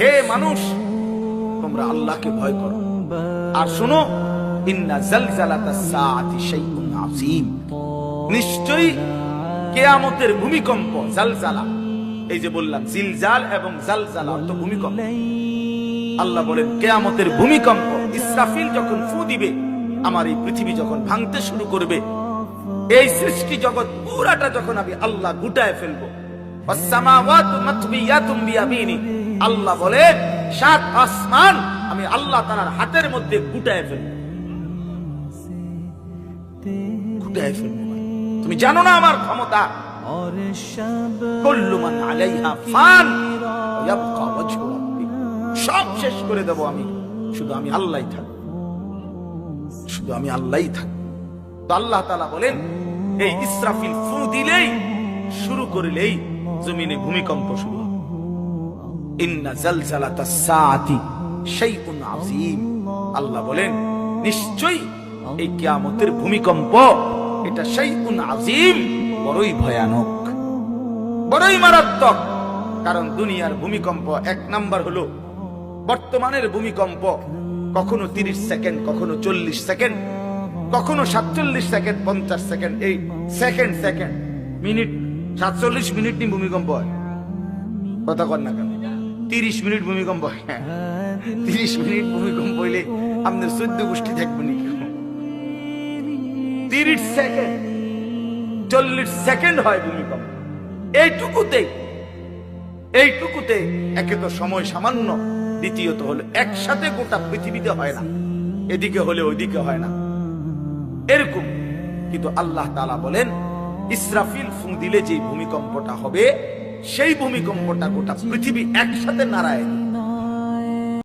হে মানুষ, তোমরা আল্লাহকে ভয় করো। আর শোনো নিশ্চয়ই কেয়ামতের ভূমিকম্প, জালজালা, এই যে বললাম, জিলজাল এবং জালজালা অর্থ ভূমিকম্প। আল্লাহ বলেন, কেয়ামতের ভূমিকম্প, ইসরাফিল যখন ফু দিবে, আমার এই পৃথিবী যখন ভাঙতে শুরু করবে, এই সৃষ্টি জগৎ পুরাটা যখন আমি আল্লাহ গুটায় ফেলব। আল্লাহ বলেন সাত আসমান আমি আল্লাহ তাআলার হাতের মধ্যে গুটায় ফেলব। গুটায় ফেলব তুমি জানো না আমার ক্ষমতা? সব শেষ করে দেব আমি। শুধু আমি আল্লাহই থাকব। শুধু আমি আল্লাহই থাকব। তো আল্লাহ তাআলা বলেন, এই ইসরাফিল ফু দিলেই, শুরু করলেই জমিনে ভূমিকম্প শুরু ইন্না জালজালাতা সাআতি শাইউন আযীম। আল্লাহ বলেন, নিশ্চয়ই এই কিয়ামতের ভূমিকম্প, এটা শাইউন আযীম, বড়ই ভয়ানক, বড়ই মারাত্মক, কারণ দুনিয়ার ভূমিকম্প এক নাম্বার হলো বর্তমানের ভূমিকম্প, কখনো তিরিশ সেকেন্ড, কখনো চল্লিশ সেকেন্ড, কখনো সাতচল্লিশ সেকেন্ড, পঞ্চাশ সেকেন্ড, এই সেকেন্ড সেকেন্ড, মিনিট, সাতচল্লিশ মিনিট নিয়ে ভূমিকম্প হয়। কথা কর না কেন? তিরিশ মিনিট ভূমিকম্প। হয় তিরিশ মিনিট ভূমিকম্প হইলে আপনার চোদ্দ গোষ্ঠী থাকবে নি তিরিশ সেকেন্ড, চল্লিশ সেকেন্ড হয় ভূমিকম্প। এইটুকুতে এইটুকুতে একে তো সময় সামান্য, দ্বিতীয়ত হলো একসাথে গোটা পৃথিবীতে হয় না। এদিকে হলে ওইদিকে হয় না। এরকম। কিন্তু আল্লাহ তাআলা বলেন, ইসরাফিল ফুঁ দিলে যে ভূমিকম্পটা হবে সেই ভূমিকম্পটা গোটা পৃথিবী একসাথে দিবে।